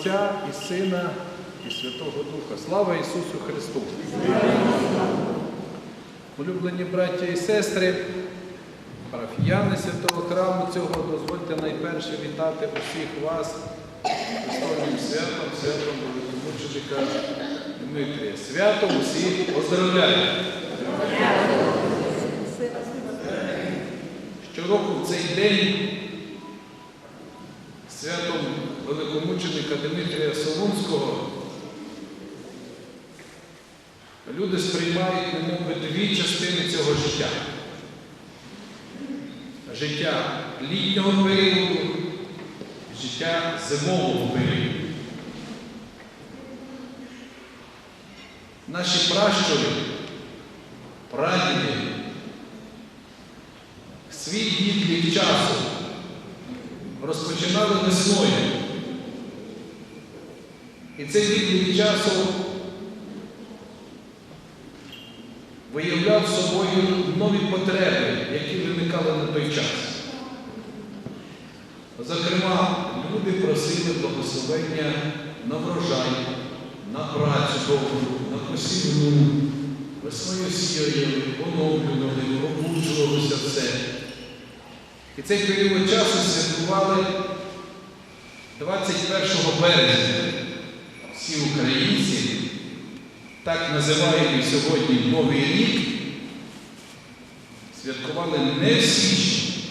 Отця і Сина і Святого Духа. Слава Ісусу Христу! Улюблені браття і сестри, парафіяни святого храму цього, дозвольте найперше вітати усіх вас Христовим святом, святом великомученика Дмитрія. Святом усіх поздравляю! Щороку в цей день великомученика Дмитрія Солунського люди сприймають немовби дві частини цього життя. Життя літнього періоду, життя зимового періоду. Наші пращури, прадіди, свій відлік часу розпочинали весною. І цей відлік часу виявляв собою нові потреби, які виникали на той час. Зокрема, люди просили благословення на врожай, на працю довгу, на посівну, весною сіяли, оновлювали, пробуджувалося все. І цей період часу святкували 21 березня всі українці, так називаємо сьогодні Новий рік, святкували не в січні,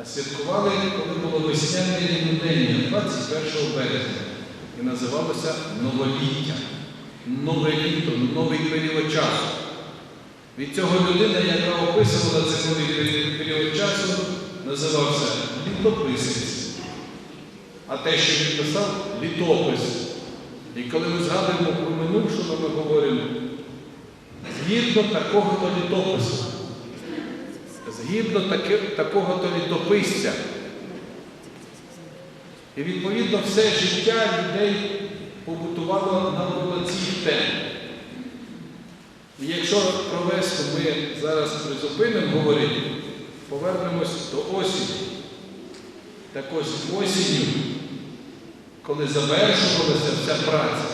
а святкували, коли було весняне рівнодення 21 березня. І називалося Новоліття. Нове літо, новий період часу. Від цього людина, яка описувала цей новий період часу, називався літописець. А те, що він писав, літопис. І коли ми згадуємо про минувшого, ми говоримо, згідно такого-то літопису, згідно таки, такого-то літописця. І відповідно все життя людей побутувало навколо цих тем. І якщо про весну ми зараз призупинимо говорити, повернемось до осені. Так ось осінню, коли завершувалася вся праця,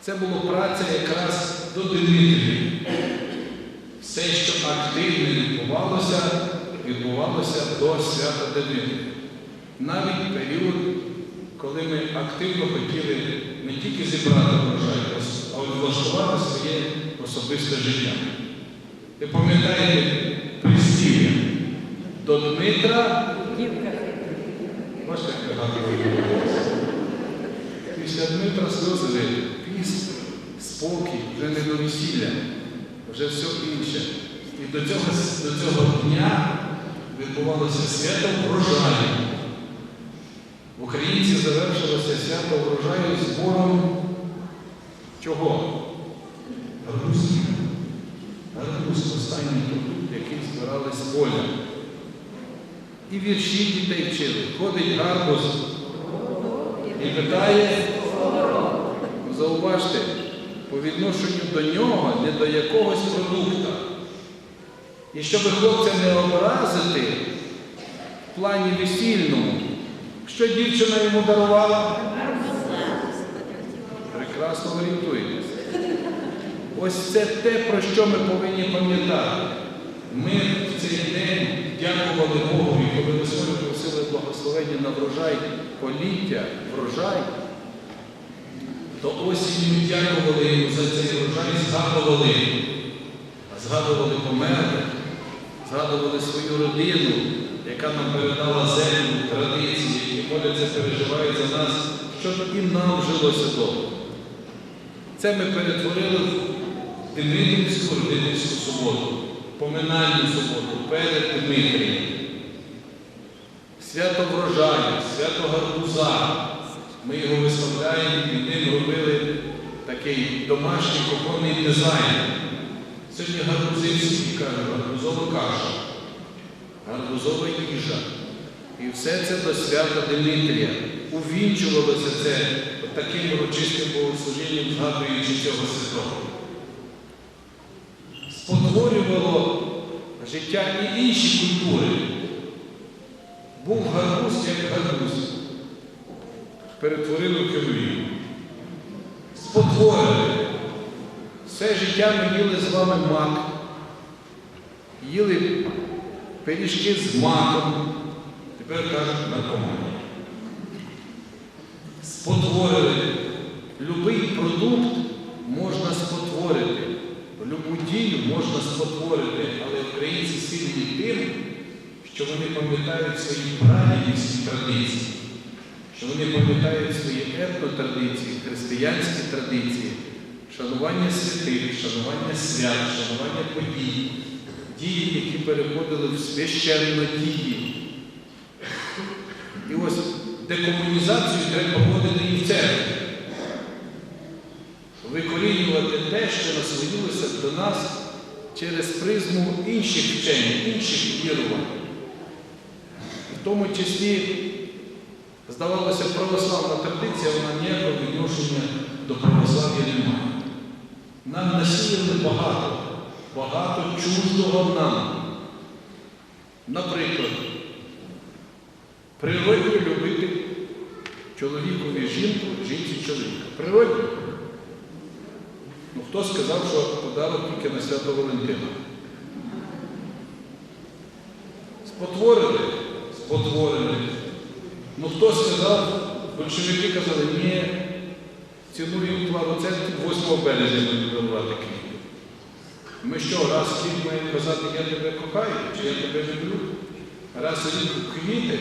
це була праця якраз до Дмитрії. Все, що активно відбувалося, відбувалося до свята Дмитрія. Навіть період, коли ми активно хотіли не тільки зібрати врожай, а й влаштувати своє особисте життя. Ви пам'ятаєте прислів'я до Дмитра, гарно Після Дмитра сльози піст, спокій, вже не до весілля, вже все інше. І до цього, до цього дня відбувалося свято врожаю. В Українці завершилося свято врожаю збором чого? Гарбузів. Гарбуз останній продукт, який збирали з поля. І вірші дітей вчили. Ходить гарбуз і питає, зауважте, по відношенню до нього, не до якогось продукта. І щоб хлопця не образити в плані весільному, що дівчина йому дарувала? Прекрасно орієнтуєтесь. Ось це те, про що ми повинні пам'ятати. Ми в цей день дякували Богу, і коли весною просили благословення на врожай, поліття, врожай, то осінь ми дякували йому за цей врожай, згадували, згадували померлих, згадували свою родину, яка нам передала землю, традиції, які моляться, переживають за нас, щоб і нам жилося довго. Це ми перетворили в Дмитрівську родинницьку суботу, поминальну суботу перед Дмитрієм. Свято врожаю, свято гарбуза. Ми його виставляємо, такий домашній кухонний дизайн. Сьогодні гарбузи всі кажуть, гарбузова каша, гарбузова їжа. І все це до свята Дмитрія. Увінчувалося це таким урочистим богослужінням, згадуючи цього святого. Спотворювало життя і інші культури. Був гарбуз як гарбуз. перетворили в херувім. Спотворили. Все життя ми їли з вами мак, їли пиріжки з маком, тепер кажуть наркоманія. Спотворили. Любий продукт можна спотворити, любу дію можна спотворити, але українці сильні тим, що вони пам'ятають свої прадідівські традиції, що вони пам'ятають свої етнотрадиції, християнські традиції, шанування святих, шанування свят, шанування подій, дії, які переходили в священно дії. І ось декомунізацію треба проводити і в церкві. Викорінювати те, що насвоїлося до нас через призму інших вчень, інших вірувань. В тому числі, здавалося, православна традиція, вона ніякого відношення до православ'я не має. Нам насіяли багато, багато чуждого нам. Наприклад, природньо любити чоловікові жінку, жінці чоловіка. Природньо. Ну, хто сказав, що подарок тільки на свято Валентина? Спотворили? Спотворили. Ну хто сказав, большевики казали, ні, цінуємо плану церкві 8 березня будемо дарувати квіти. Ми що, раз в маємо казати, я тебе кохаю, чи я тебе люблю? Раз рік квіти,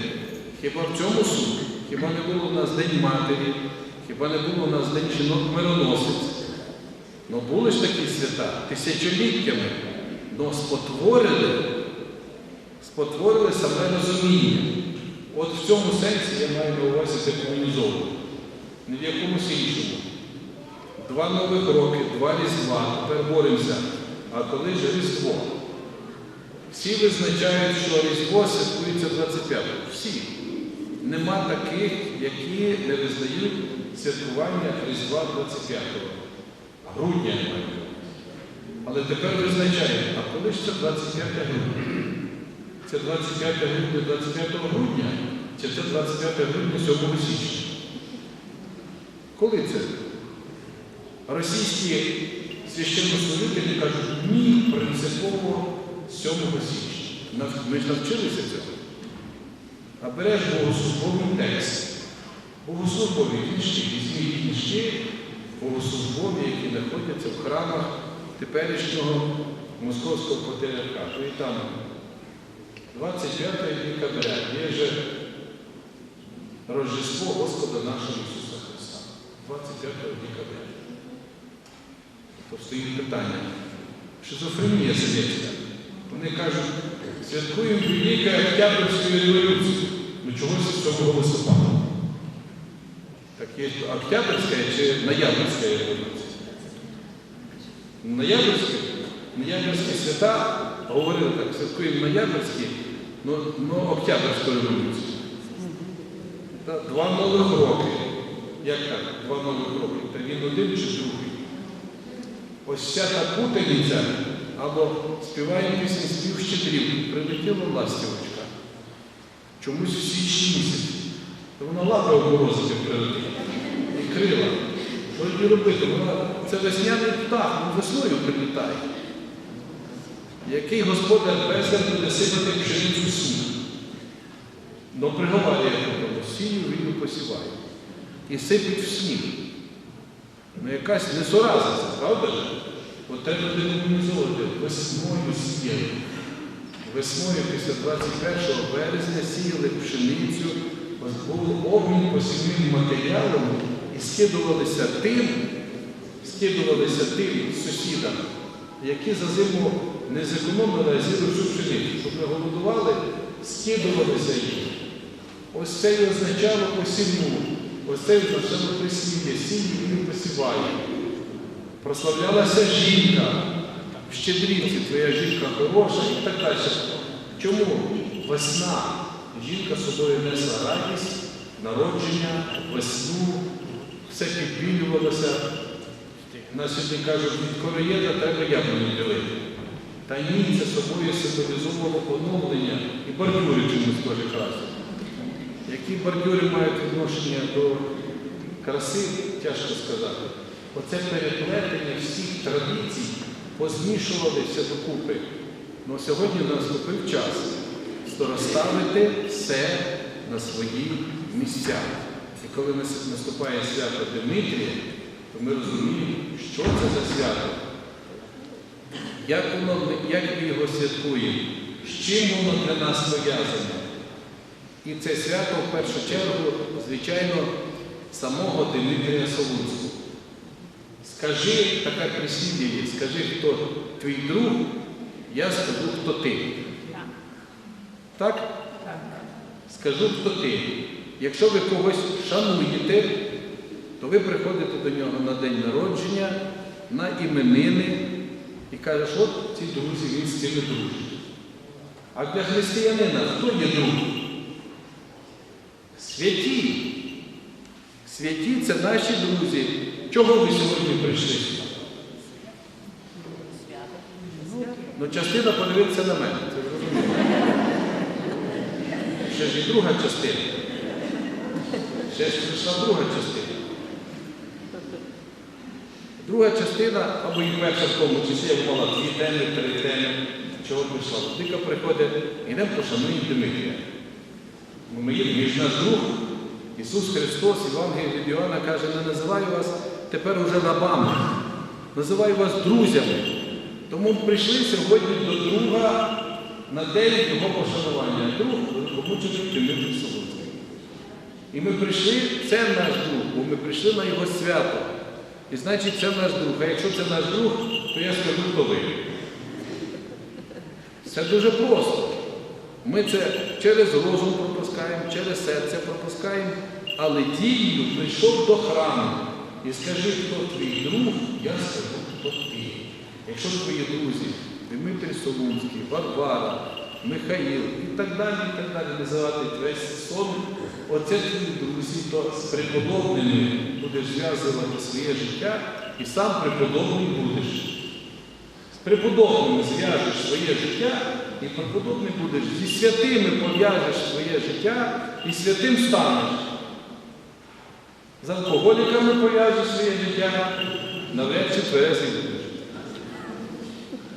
хіба в цьому суть? Хіба не було у нас День Матері, хіба не було у нас День жінок мироносець? Ну були ж такі свята тисячоліттями, але спотворили, спотворили саме розуміння. От в цьому сенсі я маю на увазі декомунізовувати. Не в якомусь іншому. Два нових роки, два різдва, тепер боремося. А коли ж Різдво? Всі визначають, що Різдво святкується 25-го. Всі. Нема таких, які не визнають святкування Різдва 25-го грудня. Але тепер визначаємо, а коли ж це 25 грудня? Це 25 грудня 25 грудня, чи це 25 грудня 7 січня? Коли це? Російські священнослужителі кажуть, ні, принципово 7 січня. Ми ж навчилися цього. А береш богослужбовий текст. Богослужбові книжки, візьміть книжки, богослужбові, які знаходяться в храмах теперішнього Московського патріархату. І там 25 декабря є Рождество Господа нашого Ісуса Христа. 25 декабря. То стоїть питання. Шизофренія совєтська. Вони кажуть, святкуємо Велику Октябрьську революцію. Ну чогось з цього листопада. Так є Октябрьська чи Ноябрьська революція? Ноябрьські, Ноябрьські свята говорили так, святкуємо Ноябрьські, но, но Октябрьську революцію. Два нових роки. Як так? Два нових роки. Та він один чи другий? Ось вся та путаниця, або співаємо пісню спів щедрів, прилетіла ластівочка. Чомусь в січні місяці. Вона лапа обморозити прилетіла. І крила. Що її робити? Вона, це весняний птах, він весною прилітає. Який господар бездар буде сипати пшеницю сніг? Но приговарює тому, сію він посіває. І сипить в сніг. Ну якась несуразиця, правда? От треба декомунізовувати весною сіяли. Весною після 21 березня сіяли пшеницю, був обмін посівним матеріалом і скидувалися тим, скидувалися тим сусідам, які за зиму не зекономили, а з'їли всю пшеницю. Щоб не голодували, скидувалися їм. Ось це і означало посівну. Ось це і означало присвіття, сім'ї він посіває. Прославлялася жінка. В щедрівці твоя жінка хороша і так далі. Чому? Весна. Жінка собою несла радість, народження, весну, все підбілювалося. Сьогодні кажуть, від короєда треба яблуні ділити. Та ні, це собою символізовувало оновлення і бордюри чомусь теж красять. Які бордюри мають відношення до краси, тяжко сказати. Оце переплетення всіх традицій позмішувалися докупи. Ну сьогодні наступив час розставити все на свої місця. І коли наступає свято Димитрія, то ми розуміємо, що це за свято. Як, воно, як ми його святкуємо, з чим воно для нас пов'язане. І це свято в першу чергу, звичайно, самого Дмитрія Солунського. Скажи, таке прислів'я, скажи, хто твій друг, я скажу, хто ти. Так? Скажу, хто ти. Якщо ви когось шануєте, то ви приходите до нього на день народження, на іменини і кажеш, от ці друзі, він з цими дружить. А для християнина хто є друг? Святі. Святі це наші друзі. Чого ви сьогодні прийшли? Ну, частина подивиться на мене, це зрозуміло. Ще ж і друга частина. Ще ж прийшла друга частина. Друга частина, або і перша в тому числі, мала дві теми, три теми. Чого прийшла? Дика приходить, йдемо пошануємо Дмитрія. Ну, Ми, є- ми ж наш друг. Ісус Христос, Євангелій від Іоанна каже, не називаю вас тепер уже рабами, називаю вас друзями. Тому прийшли сьогодні до друга на день його пошанування. Друг великомучений Дмитрий Солонський. І ми прийшли, це наш друг, бо ми прийшли на його свято. І значить, це наш друг. А якщо це наш друг, то я скажу, хто ви. Це дуже просто. Ми це через розум пропускаємо, через серце пропускаємо, але дією прийшов до храму і скажи, хто твій друг, я скажу, хто ти. Якщо твої друзі, Дмитрий Солунський, Варвара, Михаїл і так далі, і так далі, називати весь сон, оце твої друзі, то з преподобними будеш зв'язувати своє життя і сам преподобний будеш. З преподобними зв'яжеш своє життя, і преподобний будеш. Зі святими пов'яжеш своє життя і святим станеш. З алкоголіками пов'яжеш своє життя, навряд чи тверезий будеш.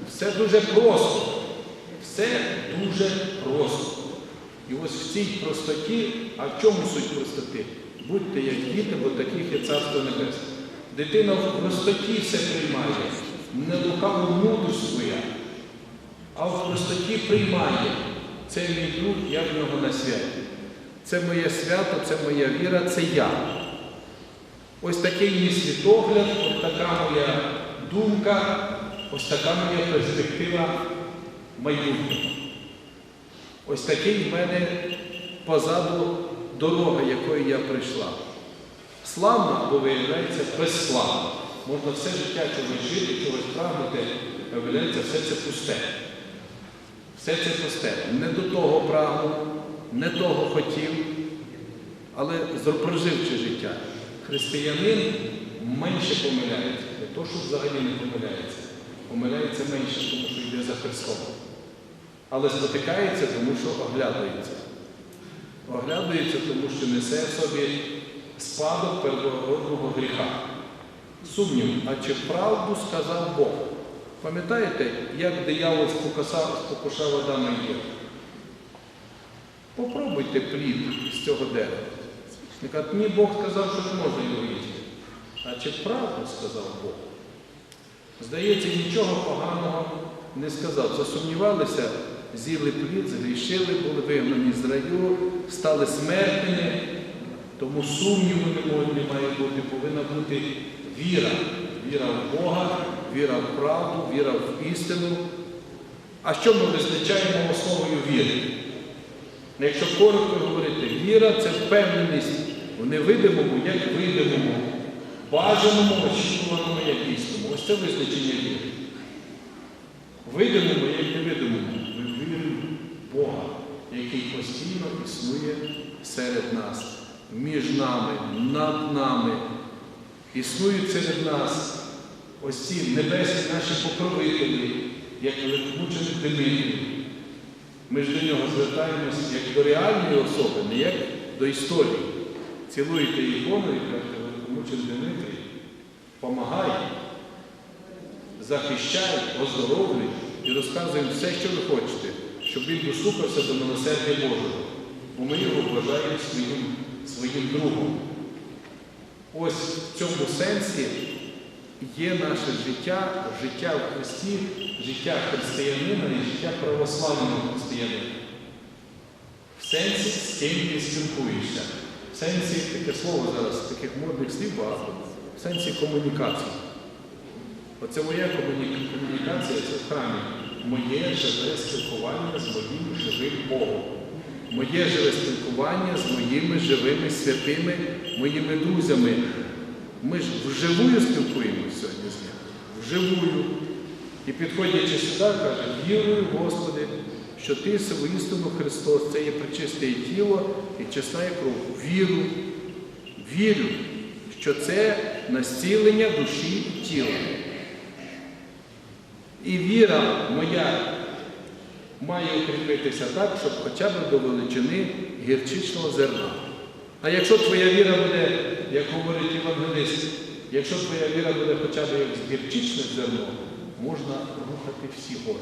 Все дуже просто. Все дуже просто. І ось в цій простоті, а в чому суть простоти? Будьте як діти, бо таких є царство небесне. Дитина в простоті все приймає, не лукаву мудрість своя, а в простоті приймає. Це мій друг, я в нього на святі. Це моє свято, це моя віра, це я. Ось такий мій світогляд, ось така моя думка, ось така моя перспектива майбутнього. Ось такий в мене позаду дорога, якою я прийшла. Славна, бо виявляється безславна. Можна все життя чогось жити, чогось прагнути, виявляється, все це пусте. Все це пусте. Не до того прагнув, не того хотів, але проживчи життя. Християнин менше помиляється. Не то, що взагалі не помиляється. Помиляється менше, тому що йде за Христом. Але спотикається, тому що оглядується. Оглядується, тому що несе в собі спадок первородного гріха. Сумнів, а чи правду сказав Бог? Пам'ятаєте, як диявол спокусав, спокушав Адама і Єву? Попробуйте плід з цього дерева. Він мені Бог сказав, що не можна його їсти. А чи правду сказав Бог? Здається, нічого поганого не сказав. Засумнівалися, з'їли плід, згрішили, були вигнані з раю, стали смертними, тому сумніву не має бути, повинна бути віра. Віра в Бога, віра в правду, віра в істину. А що ми визначаємо основою віри? Якщо коротко говорити, віра це впевненість в невидимому, як видимому, бажаному, очікуваному, як існому. Ось це визначення віри. Видимому, як невидимому, віримо в Бога, який постійно існує серед нас, між нами, над нами. Існують серед нас ось ці небесні наші покровителі, як великомучений Дмитрій. Ми ж до нього звертаємось як до реальної особи, не як до історії. Цілуєте ікону і кажете, великомучений Дмитрій, помагай, захищай, оздоровлюй і розказуй все, що ви хочете, щоб він дослухався до милосердя Божого. Бо ми його вважаємо своїм, своїм другом. Ось в цьому сенсі є наше життя, життя в Христі, життя християнина і життя православного християнина. В сенсі, з ким ти спілкуєшся. В сенсі, таке слово зараз, таких модних слів багато, в сенсі комунікації. Оце моя комунікація, це в храмі. Моє живе спілкування з моїм живим Богом. Моє живе спілкування з моїми живими святими, моїми друзями. Ми ж вживую спілкуємося сьогодні з ним. Вживую. І підходячи сюди, каже, вірую, Господи, що Ти воістину Христос, це є причисте тіло і чесна є кров. Віру, вірю, що це настілення душі і тіла. І віра моя має укріпитися так, щоб хоча б до величини гірчичного зерна. А якщо твоя віра буде, як говорить євангелист, якщо твоя віра буде хоча б як гірчичне зерно, можна рухати всі гори.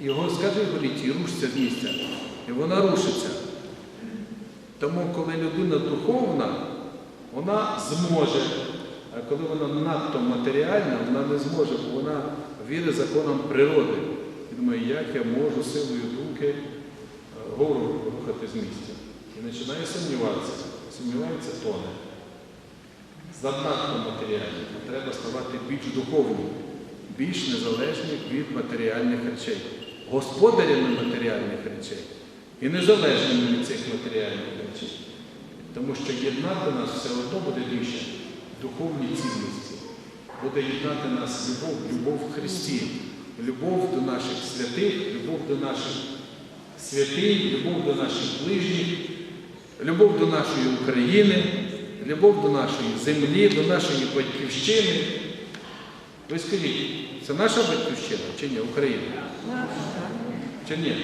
Його скажи горіть і рушиться з місця. І вона рушиться. Тому, коли людина духовна, вона зможе. А коли вона надто матеріальна, вона не зможе, бо вона вірить законам природи. І думає, як я можу силою думки е, гору рухати з місця. І починає сумніватися. Сумнівається, тоне. Занадто матеріальні. Треба ставати більш духовним, більш незалежні від матеріальних речей, господарями матеріальних речей і незалежними від цих матеріальних речей. Тому що єднати нас все одно буде більше духовні цінності. Буде єднати нас любов, любов в Христі, любов до наших святих, любов до наших святинь, любов до наших ближніх, любов до нашої України, любов до нашої землі, до нашої батьківщини. Ви скажіть, це наша батьківщина чи ні, Україна? Чи ні?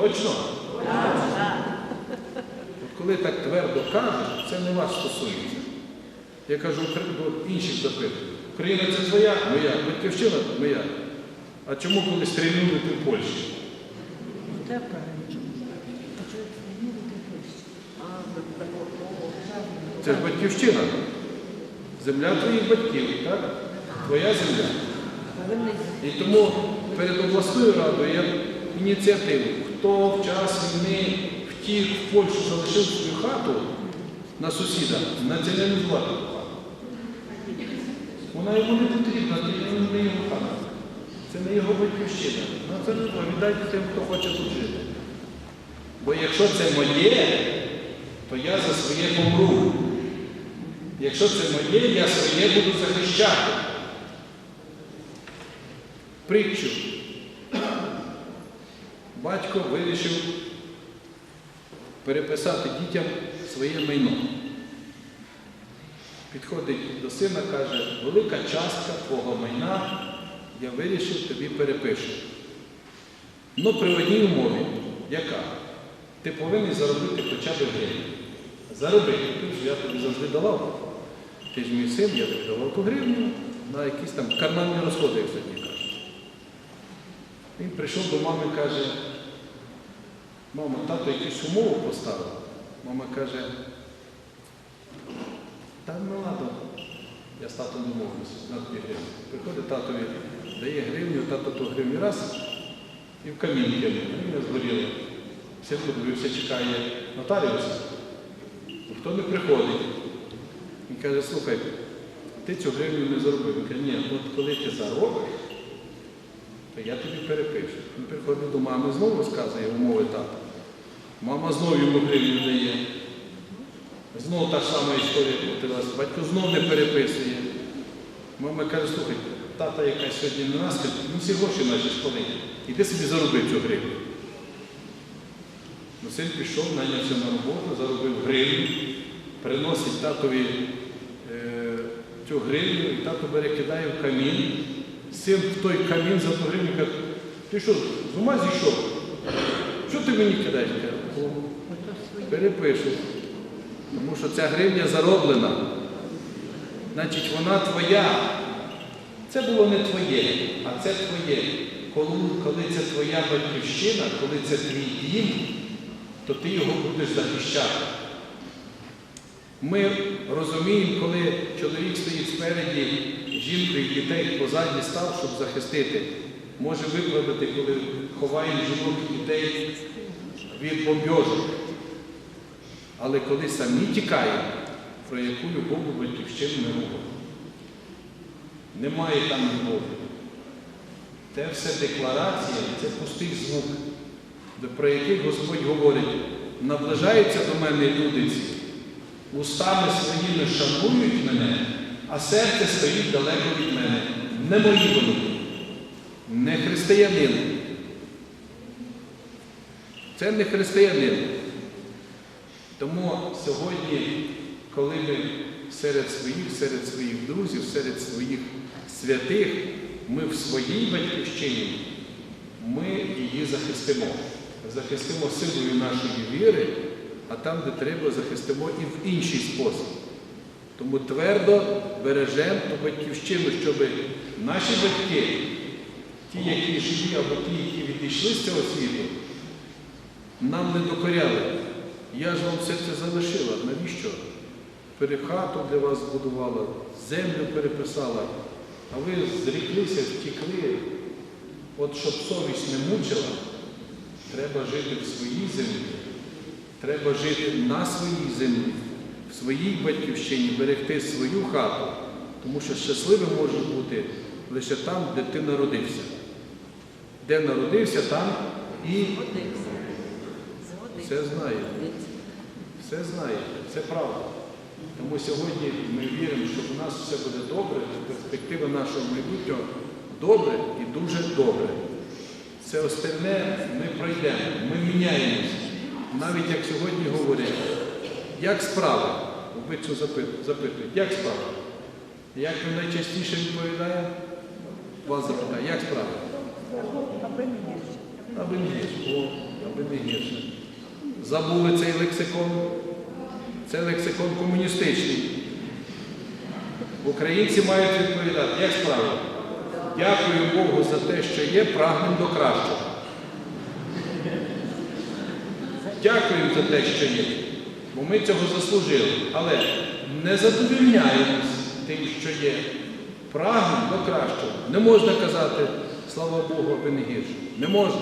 Точно? От коли так твердо кажуть, це не вас стосується. Я кажу до інших запитую. Україна це твоя, моя, батьківщина моя. А чому коли стрільнули ти в Польщі? Це правильно. Це ж батьківщина. Земля твоїх батьків, так? Твоя земля. І тому перед обласною радою я ініціативу, хто в час війни втік в Польщу, залишив свою хату на сусіда, націоналізувати. Вона йому не потрібна, це не його хата. Це не його батьківщина. Націоналізувати, віддайте тим, хто хоче тут жити. Бо якщо це моє, то я за своє помру. Якщо це моє, я своє буду захищати. Притчу. Батько вирішив переписати дітям своє майно. Підходить до сина, каже, велика частка твого майна я вирішив тобі перепишу. Ну, при одній умові, яка? Ти повинен заробити хоча б гривню. Зароби, ти ж я тобі завжди давав. Ти ж мій син, я тобі давав ту гривню на якісь там карманні розходи, як сьогодні кажуть. Він прийшов до мами і каже, мама, тато якусь умову поставив. Мама каже, та не ладно. Я з татом домовився на дві гривні. Приходить татові, дає гривню, тато ту гривню раз і в камін кинув. Гривня згоріла. Син подивився, чекає нотаріуса. Ніхто не приходить. Він каже, слухай, ти цю гривню не заробив. Він каже, ні, от коли ти заробиш, то я тобі перепишу. Він приходить до мами, знову розказує умови тата. Мама знову йому гривню дає. Знову та ж сама історія крутилася. Батько знову не переписує. Мама каже, слухай, тата якась сьогодні на нас, ну всі гроші наші спалені. Іди собі зароби цю гривню. Ну, син пішов, найнявся на роботу, заробив гривню, приносить татові е, цю гривню, і тато бере, кидає в камін. Син в той камін за ту гривню каже, ти що, з ума зійшов? Що ти мені кидаєш? Перепишу. Тому що ця гривня зароблена. Значить, вона твоя. Це було не твоє, а це твоє. Коли, коли це твоя батьківщина, коли це твій дім, то ти його будеш захищати. Ми розуміємо, коли чоловік стоїть спереді, жінку і дітей позаді став, щоб захистити. Може виправдати, коли ховаємо жінок і дітей від бомбьожок. Але коли самі тікаємо, про яку любов у батьківщину ми говоримо. Немає там любові. Це все декларація, це пустий звук, про який Господь говорить, наближаються до мене люди устами своїми шанують мене, а серце стоїть далеко від мене. Не мої вони, не християнин. Це не християнин. Тому сьогодні, коли ми серед своїх, серед своїх друзів, серед своїх святих, ми в своїй батьківщині, ми її захистимо. Захистимо силою нашої віри, а там, де треба, захистимо і в інший спосіб. Тому твердо бережемо ту батьківщину, щоб наші батьки, ті, які живі, або ті, які відійшли з цього світу, нам не докоряли. Я ж вам все це залишила. Навіщо? Перехату для вас збудувала, землю переписала, а ви зріклися, втікли. От щоб совість не мучила, треба жити в своїй землі, треба жити на своїй землі, в своїй батьківщині, берегти свою хату, тому що щасливим можеш бути лише там, де ти народився. Де народився, там і все знає. Все знає, це правда. Тому сьогодні ми віримо, що у нас все буде добре, перспектива нашого майбутнього добре і дуже добре. Це остальне ми пройдемо, ми міняємося. Навіть як сьогодні говорять, як справи? Обично запитують, як справи? Як ми найчастіше відповідаємо? Вас запитаю, як справи? Аби не є. Аби не гірше. Аби не гірше. Забули цей лексикон. Це лексикон комуністичний. Українці мають відповідати, як справа? Дякую Богу за те, що є, прагнемо до кращого. Дякуємо за те, що є, бо ми цього заслужили. Але не задовільняємось тим, що є. Прагнемо до кращого. Не можна казати, слава Богу, аби не гірше. Не можна.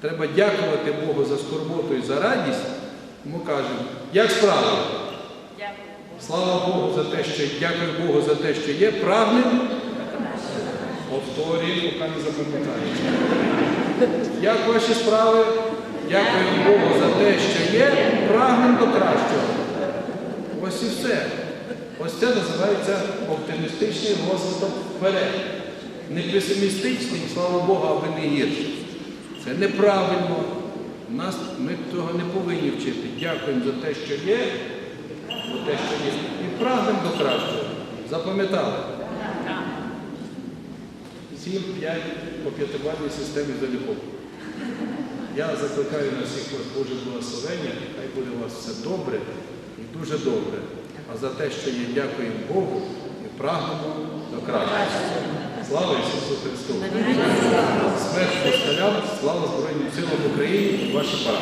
Треба дякувати Богу за скорботу і за радість. Ми кажемо, як справа? Слава Богу за те, що дякую Богу за те, що є. Прагнемо. Повторюємо, поки не запам'ятаєте. Як ваші справи? Дякую Богу за те, що є. Прагнемо до кращого. Ось і все. Ось це називається оптимістичний розвиток вперед. Не песимістичний, слава Богу, аби не гірше. Це неправильно. Нас, ми цього не повинні вчити. Дякуємо за те, що є, за те, що є. І прагнемо до кращого. Запам'ятали? 7-5 по п'ятибальній системі за любов. Я закликаю на всіх вас Боже благословення, хай буде у вас все добре і дуже добре. А за те, що є, дякуємо Богу і прагнемо до кращого. Слава Ісусу Христу! Смерть москалям, слава Збройним силам України ваші пари.